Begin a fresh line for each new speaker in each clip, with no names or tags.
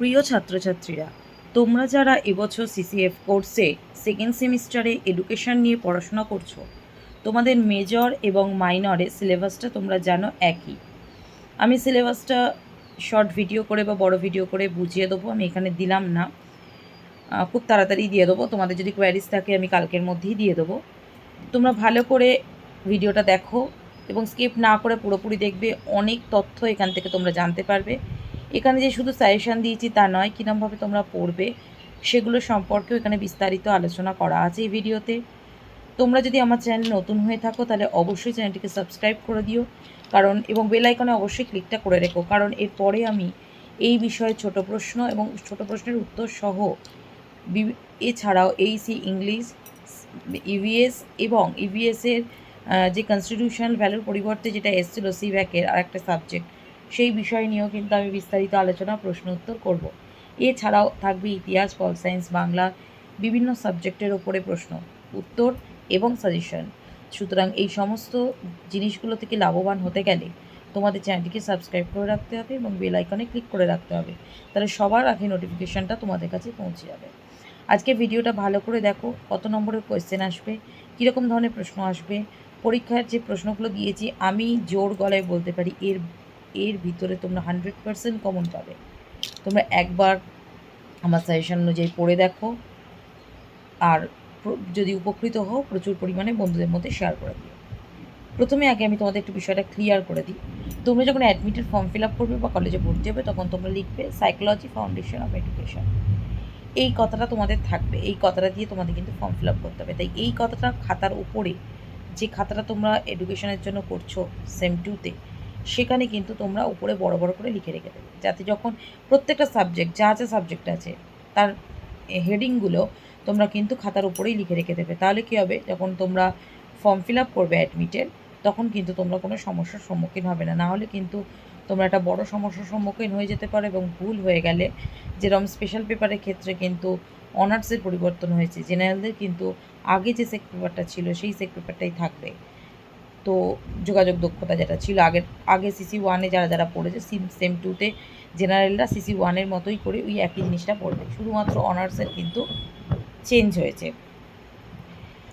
প্রিয় ছাত্রছাত্রীরা, তোমরা যারা এবছর সিসিএফ কোর্সে সেকেন্ড সেমিস্টারে এডুকেশন নিয়ে পড়াশোনা করছ, তোমাদের মেজর এবং মাইনরে সিলেবাসটা তোমরা জানো একই। আমি সিলেবাসটা শর্ট ভিডিও করে বা বড় ভিডিও করে বুঝিয়ে দেবো, আমি এখানে দিলাম না। খুব তাড়াতাড়ি দিয়ে দেবো, তোমাদের যদি কোয়ারিজ থাকে আমি কালকের মধ্যেই দিয়ে দেবো। তোমরা ভালো করে ভিডিওটা দেখো এবং স্কিপ না করে পুরোপুরি দেখবে, অনেক তথ্য এখান থেকে তোমরা জানতে পারবে। এখানে যে শুধু সাজেশান দিয়েছি তা নয় কীরমভাবে তোমরা পড়বে, সেগুলো সম্পর্কেও এখানে বিস্তারিত আলোচনা করা আছে এই ভিডিওতে। তোমরা যদি আমার চ্যানেল নতুন হয়ে থাকো, তাহলে অবশ্যই চ্যানেলটিকে সাবস্ক্রাইব করে দিও। কারণ, এবং বেল আইকনে অবশ্যই ক্লিকটা করে রেখো, কারণ এরপরে আমি এই বিষয়ে ছোট প্রশ্ন এবং ছোট প্রশ্নের উত্তর সহ এছাড়াও এইসি ইংলিশ ইভিএস এবং ইভিএসের যে কনস্টিটিউশনাল ভ্যালুর পরিবর্তে যেটা এসেছিল সিভ্যাকের আর একটা সাবজেক্ট সেই বিষয় নিয়েও কিন্তু আমি বিস্তারিত আলোচনা, প্রশ্ন উত্তর করব। এছাড়াও থাকবে ইতিহাস, পল সায়েন্স বাংলা, বিভিন্ন সাবজেক্টের ওপরে প্রশ্ন, উত্তর এবং সাজেশন। সুতরাং এই সমস্ত জিনিসগুলো থেকে লাভবান হতে গেলে তোমাদের চ্যানেলটিকে সাবস্ক্রাইব করে রাখতে হবে এবং বেল আইকনে ক্লিক করে রাখতে হবে। তাহলে সবার আগে নোটিফিকেশানটা তোমাদের কাছে পৌঁছে যাবে। আজকে ভিডিওটা ভালো করে দেখো, কত নম্বরের কোয়েশ্চেন আসবে, কীরকম ধরনের প্রশ্ন আসবে, পরীক্ষার যে প্রশ্নগুলো দিয়েছি, আমি জোর গলায় বলতে পারি, এর এর ভিতরে তোমরা হান্ড্রেড পারসেন্ট কমন পাবে। তোমরা একবার আমার সাজেশন অনুযায়ী পড়ে দেখো। আর যদি উপকৃত হও, প্রচুর পরিমাণে বন্ধুদের মধ্যে শেয়ার করে দিও। প্রথমে আগে আমি তোমাদের একটু বিষয়টা ক্লিয়ার করে দিই। তোমরা যখন অ্যাডমিটের ফর্ম ফিল আপ করবে বা কলেজে ভর্তি হবে, তখন তোমরা লিখবে সাইকোলজি ফাউন্ডেশন অফ এডুকেশন এই কথাটা তোমাদের থাকবে। এই কথাটা দিয়ে তোমাদের কিন্তু ফর্ম ফিল আপ করতে হবে। তাই এই কথাটা খাতার উপরে যে খাতাটা তোমরা এডুকেশনের জন্য করছ সেম টুতে সেখানে কিন্তু তোমরা উপরে বড় বড় করে লিখে রেখে দেবে। যাতে যখন প্রত্যেকটা সাবজেক্ট যা যা সাবজেক্ট আছে, তার হেডিংগুলো তোমরা কিন্তু খাতার উপরেই লিখে রেখে দেবে। তাহলে কী হবে? যখন তোমরা ফর্ম ফিল আপ করবে অ্যাডমিটের তখন কিন্তু তোমরা কোনো সমস্যার সম্মুখীন হবে না। না হলে কিন্তু তোমরা একটা বড় সমস্যার সম্মুখীন হয়ে যেতে পারো এবং ভুল হয়ে গেলে যেরকম স্পেশাল পেপারের ক্ষেত্রে কিন্তু অনার্সের পরিবর্তন হয়েছে। জেনারেলদের কিন্তু আগে যে সেক পেপারটা ছিল, সেই সেক পেপারটাই থাকবে। তো যোগাযোগ দক্ষতা যেটা ছিল, আগের, আগে সিসি ওয়ানে যারা যারা পড়েছে সিম সেম টুতে জেনারেলরা সিসি ওয়ানের মতোই করে ওই একই জিনিসটা পড়বে। শুধুমাত্র অনার্সের কিন্তু চেঞ্জ হয়েছে।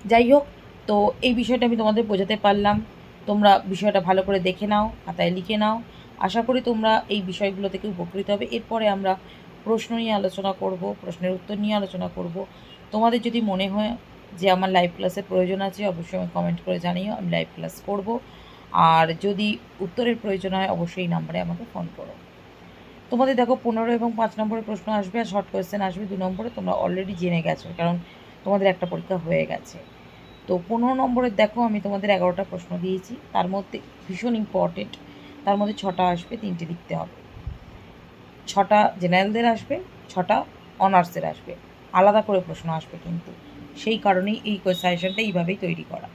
যাই হোক, তো এই বিষয়টা আমি তোমাদের বোঝাতে পারলাম। তোমরা বিষয়টা ভালো করে দেখে নাও, খাতায় লিখে নাও। আশা করি তোমরা এই বিষয়গুলো থেকে উপকৃত হবে। এরপরে আমরা প্রশ্ন নিয়ে আলোচনা করব, প্রশ্নের উত্তর নিয়ে আলোচনা করব। তোমাদের যদি মনে হয় যে আমার লাইভ ক্লাসের প্রয়োজন আছে, অবশ্যই আমি কমেন্ট করে জানিও, আমি লাইভ ক্লাস করব। আর যদি উত্তরের প্রয়োজন হয়, অবশ্যই এই নাম্বারে আমাকে ফোন করো। তোমাদের দেখো, পনেরো এবং পাঁচ নম্বরের প্রশ্ন আসবে, আর শর্ট কোয়েশ্চেন আসবে দু নম্বরে, তোমরা অলরেডি জেনে গেছো, কারণ তোমাদের একটা পরীক্ষা হয়ে গেছে। তো পনেরো নম্বরের দেখো, আমি তোমাদের এগারোটা প্রশ্ন দিয়েছি, তার মধ্যে ভীষণ ইম্পর্টেন্ট তার মধ্যে ছটা আসবে, তিনটে লিখতে হবে। ছটা জেনারেলদের আসবে, ছটা অনার্সের আসবে, আলাদা করে প্রশ্ন আসবে কিন্তু। সেই কারণেই এই সাজেশনটা এইভাবেই তৈরি করা।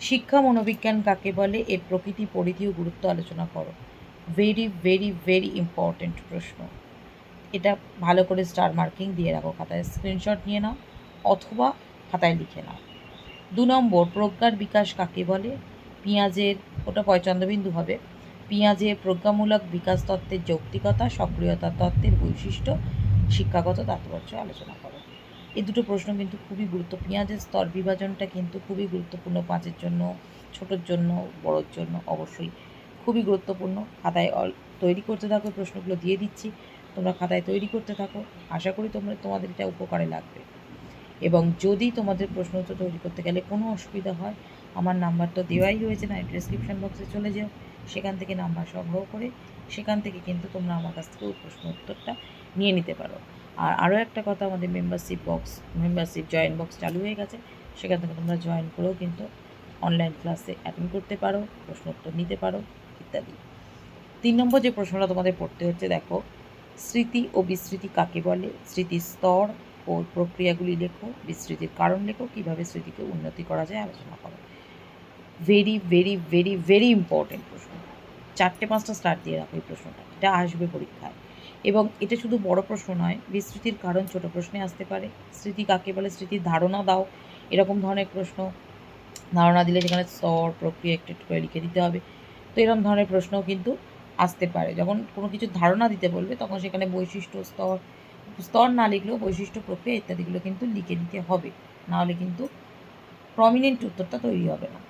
শিক্ষা মনোবিজ্ঞান কাকে বলে? এর প্রকৃতি পরিধি ও গুরুত্ব আলোচনা করো। ভেরি ভেরি ভেরি ইম্পর্ট্যান্ট প্রশ্ন। এটা ভালো করে স্টার মার্কিং দিয়ে রাখো খাতায়। স্ক্রিনশট নিয়ে নাও অথবা খাতায় লিখে নাও। দু নম্বর, প্রজ্ঞার বিকাশ কাকে বলে? পেঁয়াজের, ওটা পয়চন্দ্রবিন্দু হবে। পেঁয়াজের প্রজ্ঞামূলক বিকাশ তত্ত্বের যৌক্তিকতা, সক্রিয়তা তত্ত্বের বৈশিষ্ট্য, শিক্ষাগত তাৎপর্য আলোচনা করো। এই দুটো প্রশ্ন কিন্তু খুবই গুরুত্ব পেঁয়াজের স্তর বিভাজনটা কিন্তু খুবই গুরুত্বপূর্ণ পাঁচের জন্য, ছোটোর জন্য, বড়োর জন্য অবশ্যই খুবই গুরুত্বপূর্ণ। খাতায় তৈরি করতে থাকো প্রশ্নগুলো দিয়ে দিচ্ছি। তোমরা খাতায় তৈরি করতে থাকো। আশা করি তোমরা, তোমাদের এটা উপকারে লাগবে। এবং যদি তোমাদের প্রশ্ন উত্তর তৈরি করতে গেলে কোনো অসুবিধা হয়, আমার নাম্বার তো দেওয়াই হয়েছে না ডিসক্রিপশন বক্সে চলে যাও। সেখান থেকে নাম্বার সংগ্রহ করে, সেখান থেকে কিন্তু তোমরা আমার কাছ থেকে ওই প্রশ্ন উত্তরটা নিয়ে নিতে পারো। আর আরও একটা কথা, আমাদের membership box membership join box চালু হয়ে গেছে। সেখান থেকে তোমরা জয়েন করেও কিন্তু অনলাইন ক্লাসে অ্যাটেন্ড করতে পারো প্রশ্ন উত্তর নিতে পারো, ইত্যাদি। তিন নম্বর যে প্রশ্নটা তোমাদের পড়তে হচ্ছে, দেখো, স্মৃতি ও বিস্মৃতি কাকে বলে? স্মৃতির স্তর ও প্রক্রিয়াগুলি লেখো, বিস্মৃতির কারণ লেখো, কীভাবে স্মৃতিকে উন্নতি করা যায় আলোচনা করো। Very very very very important প্রশ্ন। চারটে, পাঁচটা স্টার দিয়ে রাখো এই প্রশ্নটা, এটা আসবে পরীক্ষায়। এবং এটা শুধু বড় প্রশ্ন নয় বিস্মৃতির কারণ ছোট প্রশ্নে আসতে পারে। স্মৃতি কাকে বলে? স্মৃতির ধারণা দাও। এরকম ধরনের প্রশ্ন। ধারণা দিলে সেখানে স্তর, প্রক্রিয়া একটু একটু করে লিখে দিতে হবে। তো এরকম ধরনের প্রশ্নও কিন্তু আসতে পারে। যখন কোনো কিছু ধারণা দিতে বলবে, তখন সেখানে বৈশিষ্ট্য, স্তর স্তর না লিখলেও বৈশিষ্ট্য, প্রক্রিয়া ইত্যাদিগুলো কিন্তু লিখে দিতে হবে। নাহলে কিন্তু প্রমিনেন্ট উত্তরটা তৈরি হবে না।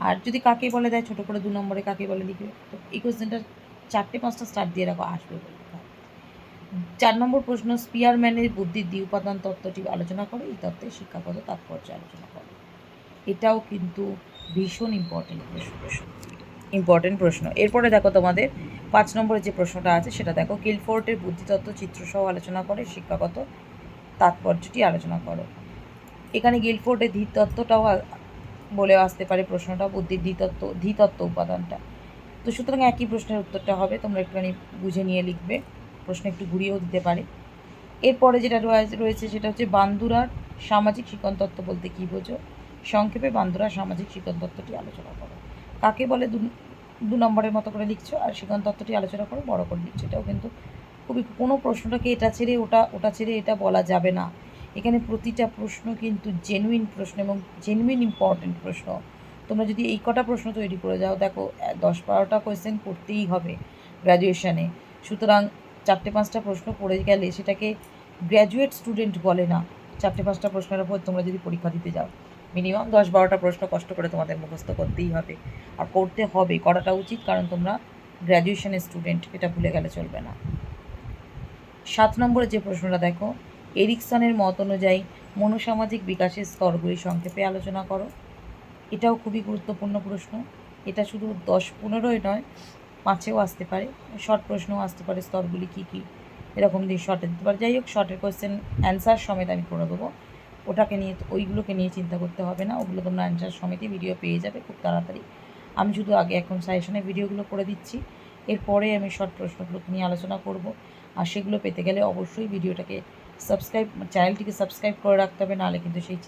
আর যদি কাকে বলে দেয়? ছোটো করে দু নম্বরে কাকে বলে লিখবে? তো এই কোয়েশ্চেনটা চারটে পাঁচটা স্টার্ট দিয়ে রাখো, আসবে পরীক্ষায়। চার নম্বর প্রশ্ন স্পিয়ারম্যানের বুদ্ধির দ্বি উপাদান তত্ত্বটি আলোচনা করে। এই তত্ত্বের শিক্ষাগত তাৎপর্য আলোচনা করে। এটাও কিন্তু ভীষণ ইম্পর্টেন্ট প্রশ্ন। ইম্পর্টেন্ট প্রশ্ন। এরপরে দেখো তোমাদের পাঁচ নম্বরে যে প্রশ্নটা আছে, সেটা দেখো গিলফোর্টের বুদ্ধিতত্ত্ব চিত্রসহ আলোচনা করে, শিক্ষাগত তাৎপর্যটি আলোচনা করো। এখানে গিলফোর্টের ধীতত্ত্বটাও বলে আসতে পারে প্রশ্নটা, বুদ্ধির ধীতত্ত্ব ধীতত্ত্ব উপাদানটা। তো সুতরাং একই প্রশ্নের উত্তরটা হবে, তোমরা একটুখানি বুঝে নিয়ে লিখবে। প্রশ্ন একটু ঘুরিয়েও দিতে পারে। এরপরে যেটা রয়ে- রয়েছে সেটা হচ্ছে বান্দুরার সামাজিক শিকন তত্ত্ব বলতে কী বোঝো? সংক্ষেপে বান্দুরার সামাজিক শিকন তত্ত্বটি আলোচনা করো। কাকে বলে দু নম্বরের মতো করে লিখছো? আর শিকন তত্ত্বটি আলোচনা করো, বড় করে লিখছো। এটাও কিন্তু খুবই কোনো প্রশ্নটাকে এটা ছেড়ে ওটা ওটা ছেড়ে এটা বলা যাবে না। এখানে প্রতিটা প্রশ্ন কিন্তু জেনুইন প্রশ্ন এবং জেনুইন ইম্পর্টেন্ট প্রশ্ন। তোমরা যদি এই কটা প্রশ্ন তৈরি করে যাও, দেখো দশ বারোটা কোয়েশ্চেন করতেই হবে গ্র্যাজুয়েশনে সুতরাং চারটে পাঁচটা প্রশ্ন পড়ে গেলে সেটাকে গ্র্যাজুয়েট স্টুডেন্ট বলে না। চারটে পাঁচটা প্রশ্নের উপর তোমরা যদি পরীক্ষা দিতে যাও মিনিমাম দশ বারোটা প্রশ্ন কষ্ট করে তোমাদের মুখস্থ করতেই হবে। আর করতে হবে, করাটা উচিত, কারণ তোমরা গ্র্যাজুয়েশনের স্টুডেন্ট এটা ভুলে গেলে চলবে না। সাত নম্বরে যে প্রশ্নটা দেখো, এরিকসনের মত অনুযায়ী মনোসামাজিক বিকাশের স্তরগুলি সংক্ষেপে আলোচনা করো। এটাও খুবই গুরুত্বপূর্ণ প্রশ্ন। এটা শুধু দশ পনেরোই নয় পাঁচেও আসতে পারে শর্ট প্রশ্নও আসতে পারে স্তরগুলি কী কী, এরকম দিয়ে শর্টে দিতে পারে। যাই হোক শর্টের কোয়েশ্চেন অ্যান্সার সমেত আমি করে দেবো। ওটাকে নিয়ে, ওইগুলোকে নিয়ে চিন্তা করতে হবে না, ওগুলো তোমরা অ্যান্সার সমেতই ভিডিও পেয়ে যাবে খুব তাড়াতাড়ি। আমি শুধু আগে এখন সাজেশনের ভিডিওগুলো করে দিচ্ছি, এরপরে আমি শর্ট প্রশ্নগুলোকে নিয়ে আলোচনা করব। আর সেগুলো পেতে গেলে অবশ্যই ভিডিওটাকে সাবস্ক্রাইব চ্যানেলটিকে সাবস্ক্রাইব করে রাখতে হবে, নাহলে কিন্তু সেই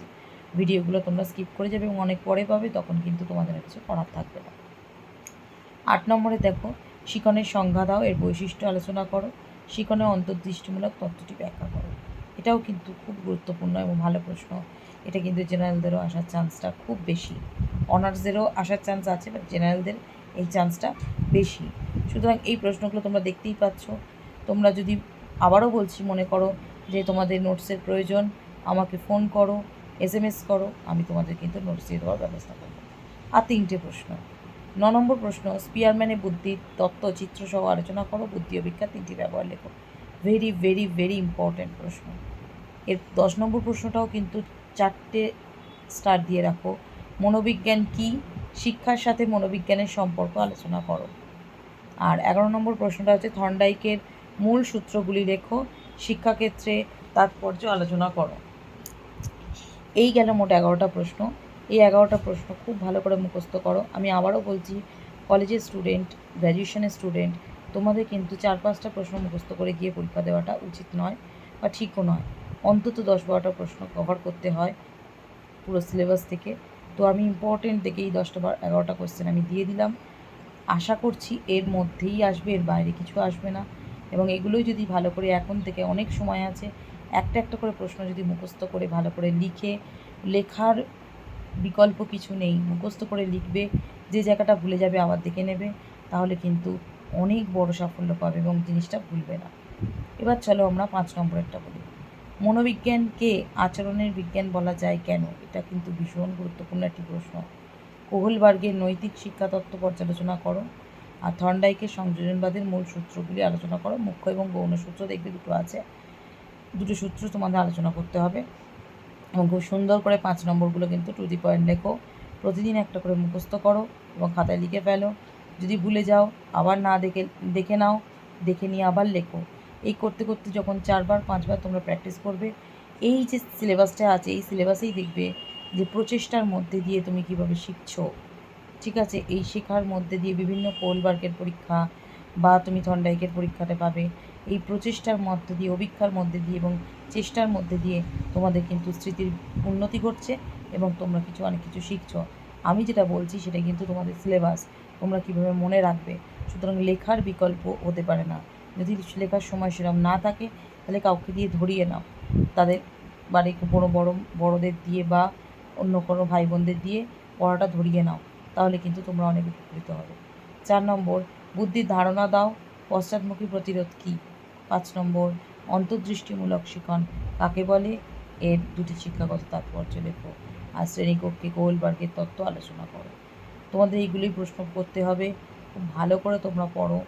ভিডিওগুলো তোমরা স্কিপ করে যাবে এবং অনেক পরে পাবে, তখন কিন্তু তোমাদের কিছু করার থাকবে না। আট নম্বরে দেখো, শিকনের সংজ্ঞা দাও, এর বৈশিষ্ট্য আলোচনা করো শিকনের অন্তর্দৃষ্টিমূলক তত্ত্বটি ব্যাখ্যা করো। এটাও কিন্তু খুব গুরুত্বপূর্ণ এবং ভালো প্রশ্ন। এটা কিন্তু জেনারেলদেরও আসার চান্সটা খুব বেশি। অনার্সদেরও আসার চান্স আছে বাট জেনারেলদের এই চান্সটা বেশি। সুতরাং এই প্রশ্নগুলো তোমরা দেখতেই পাচ্ছ। তোমরা যদি আবারও বলছি, মনে করো যে তোমাদের নোটসের প্রয়োজন, আমাকে ফোন করো এস করো, আমি তোমাদের কিন্তু নোটস দিয়ে দেওয়ার ব্যবস্থা করব। আর তিনটে প্রশ্ন। ন নম্বর প্রশ্ন স্পিয়ারম্যানের বুদ্ধির তত্ত্ব চিত্রসহ আলোচনা করো, বুদ্ধি অভিজ্ঞা তিনটি ব্যবহার লেখো। ভেরি ভেরি ভেরি ইম্পর্ট্যান্ট প্রশ্ন। এর দশ নম্বর প্রশ্নটাও কিন্তু চারটে স্টার দিয়ে রাখো। মনোবিজ্ঞান কি? শিক্ষার সাথে মনোবিজ্ঞানের সম্পর্ক আলোচনা করো। আর এগারো নম্বর প্রশ্নটা হচ্ছে, থর্নডাইকের মূল সূত্রগুলি লেখো, শিক্ষাক্ষেত্রে তাৎপর্য আলোচনা করো। এই গেল মোট এগারোটা প্রশ্ন। এই এগারোটা প্রশ্ন খুব ভালো করে মুখস্থ করো। আমি আবারও বলছি কলেজের স্টুডেন্ট গ্র্যাজুয়েশনের স্টুডেন্ট তোমাদের কিন্তু চার পাঁচটা প্রশ্ন মুখস্থ করে গিয়ে পরীক্ষা দেওয়াটা উচিত নয় বা ঠিকও নয়। অন্তত দশ বারোটা প্রশ্ন কভার করতে হয় পুরো সিলেবাস থেকে। তো আমি ইম্পর্টেন্ট দেখে এই দশটা বার এগারোটা কোয়েশ্চেন আমি দিয়ে দিলাম। আশা করছি এর মধ্যেই আসবে, এর বাইরে কিছু আসবে না। এবং এগুলোই যদি ভালো করে এখন থেকে অনেক সময় আছে, একটা একটা করে প্রশ্ন যদি মুখস্থ করে ভালো করে লিখে, লেখার বিকল্প কিছু নেই। মুখস্থ করে লিখবে, যে জায়গাটা ভুলে যাবে আবার দেখে নেবে। তাহলে কিন্তু অনেক বড় সাফল্য পাবে এবং জিনিসটা ভুলবে না। এবার চলো আমরা পাঁচ নম্বরেরটা বলি। মনোবিজ্ঞানকে আচরণের বিজ্ঞান বলা যায় কেন? এটা কিন্তু ভীষণ গুরুত্বপূর্ণ একটি প্রশ্ন। কোহলবার্গের নৈতিক শিক্ষা তত্ত্ব পর্যালোচনা করো আর থর্নডাইকের সংযোজনবাদের মূল সূত্রগুলি আলোচনা করো। মুখ্য এবং গৌণ সূত্র দেখবে দুটো আছে। দুটো সূত্র তোমাদের আলোচনা করতে হবে। এবং খুব সুন্দর করে পাঁচ নম্বরগুলো কিন্তু টু দি পয়েন্ট লেখো। প্রতিদিন একটা করে মুখস্থ করো এবং খাতায় লিখে ফেলো। যদি ভুলে যাও, আবার না দেখে দেখে নাও, দেখে নিয়ে আবার লেখো। এই করতে করতে যখন চারবার, পাঁচবার তোমরা প্র্যাকটিস করবে, এই যে সিলেবাসটা আছে, এই সিলেবাসেই দেখবে যে প্রচেষ্টার মধ্যে দিয়ে তুমি কীভাবে শিখছো। ঠিক আছে? এই শেখার মধ্যে দিয়ে বিভিন্ন কোলবার্গের পরীক্ষা বা তুমি থন্ডাইকের পরীক্ষাতে পাবে। এই প্রচেষ্টার মধ্যে দিয়ে অভিক্ষার মধ্যে দিয়ে এবং চেষ্টার মধ্যে দিয়ে তোমাদের কিন্তু স্মৃতির উন্নতি ঘটছে এবং তোমরা কিছু, অনেক কিছু শিখছো। আমি যেটা বলছি সেটা কিন্তু তোমাদের সিলেবাস তোমরা কীভাবে মনে রাখবে। সুতরাং লেখার বিকল্প হতে পারে না। যদি লেখার সময় সেরকম না থাকে, তাহলে কাউকে দিয়ে ধরিয়ে নাও। তাদের বাড়ি কোনো বড়, বড়দের দিয়ে বা অন্য কোনো ভাই বোনদের দিয়ে পড়াটা ধরিয়ে নাও। তাহলে কিন্তু তোমরা অনেক উপকৃত হবে। চার নম্বর, বুদ্ধির ধারণা দাও। পশ্চাৎমুখী প্রতিরোধ কী? পাঁচ নম্বর অন্তর্দৃষ্টিমূলক শিখন। কাকে বলে? এর দুটি শিক্ষাগত তাৎপর্য লেখো। আর শ্রেণীকক্ষে কোহলবার্গের তত্ত্ব আলোচনা করো। তোমাদের এইগুলোই প্রশ্ন করতে হবে। খুব ভালো করে তোমরা পড়ো।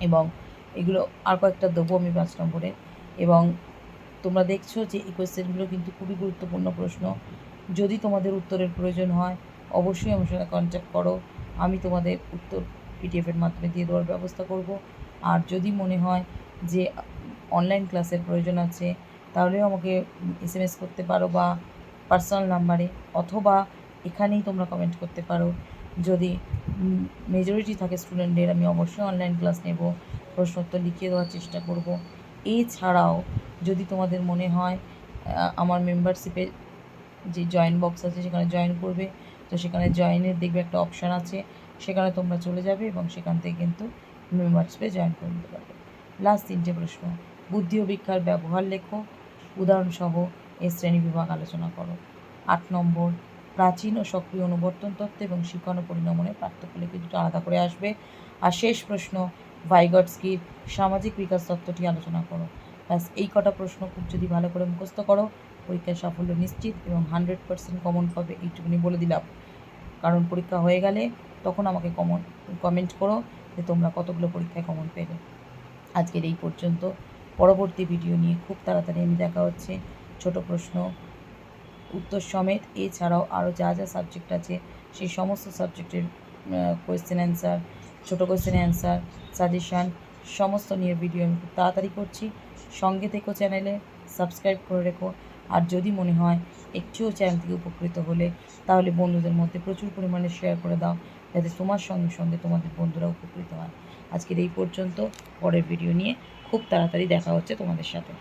এবং এগুলো আর কয়েকটা দেবো আমি পাঁচ নম্বরে। এবং তোমরা দেখছ যে এই কোয়েশ্চেনগুলো কিন্তু খুবই গুরুত্বপূর্ণ প্রশ্ন। যদি তোমাদের উত্তরের প্রয়োজন হয়, অবশ্যই আমার সঙ্গে কন্ট্যাক্ট করো। আমি তোমাদের উত্তর পিডিএফের মাধ্যমে দিয়ে দেওয়ার ব্যবস্থা করব। আর যদি মনে হয় যে অনলাইন ক্লাসের প্রয়োজন আছে, তাহলেও আমাকে এস করতে পারো বা পার্সোনাল নাম্বারে অথবা এখানেই তোমরা কমেন্ট করতে পারো। যদি মেজরিটি থাকে স্টুডেন্টদের আমি অবশ্যই অনলাইন ক্লাস নেব, প্রশ্নোত্তর লিখিয়ে দেওয়ার চেষ্টা করব। এছাড়াও যদি তোমাদের মনে হয় আমার মেম্বারশিপে যে জয়েন বক্স আছে, সেখানে জয়েন করবে। তো সেখানে জয়েনের দেখবে একটা অপশান আছে, সেখানে তোমরা চলে যাবে এবং সেখান থেকে কিন্তু মেম্বারশিপে জয়েন করে নিতে পারবে। লাস্ট তিনটে প্রশ্ন। বুদ্ধি ও বিজ্ঞার ব্যবহার লেখো, উদাহরণসহ এই শ্রেণি বিভাগ আলোচনা করো। আট নম্বর, প্রাচীন ও সক্রিয় অনুবর্তন তত্ত্ব এবং শিক্ষণ পরিণমনের পার্থক্য লিখে দুটো আলাদা করে আসবে। আর শেষ প্রশ্ন ভাইগটসকির সামাজিক বিকাশ তত্ত্বটি আলোচনা করো। ব্যাস, এই কটা প্রশ্ন খুব যদি ভালো করে মুখস্থ করো পরীক্ষায় সাফল্য নিশ্চিত এবং হান্ড্রেড পার্সেন্ট কমন পাবে, এইটুকুনি বলে দিলাম। কারণ পরীক্ষা হয়ে গেলে তখন আমাকে কমন কমেন্ট করো যে তোমরা কতগুলো পরীক্ষায় কমন পেলে। আজকের এই পর্যন্ত। পরবর্তী ভিডিও নিয়ে খুব তাড়াতাড়ি আমি দেখা হচ্ছে। ছোট প্রশ্ন, উত্তর সমেত। এছাড়াও আরও যা যা সাবজেক্ট আছে, সেই সমস্ত সাবজেক্টের কোয়েশ্চেন অ্যান্সার ছোটো কোয়েশ্চেন অ্যান্সার সাজেশান সমস্ত নিয়ে ভিডিও আমি খুব তাড়াতাড়ি করছি। সঙ্গে থেকো চ্যানেলে সাবস্ক্রাইব করে রেখো। আর যদি মনে হয় একটুও চ্যানেল থেকে উপকৃত হলে, তাহলে বন্ধুদের মধ্যে প্রচুর পরিমাণে শেয়ার করে দাও। যাতে তোমার সঙ্গে সঙ্গে তোমাদের বন্ধুরা উপকৃত হয়। আজকের এই পর্যন্ত, পরের ভিডিও নিয়ে খুব তাড়াতাড়ি দেখা হচ্ছে তোমাদের সাথে।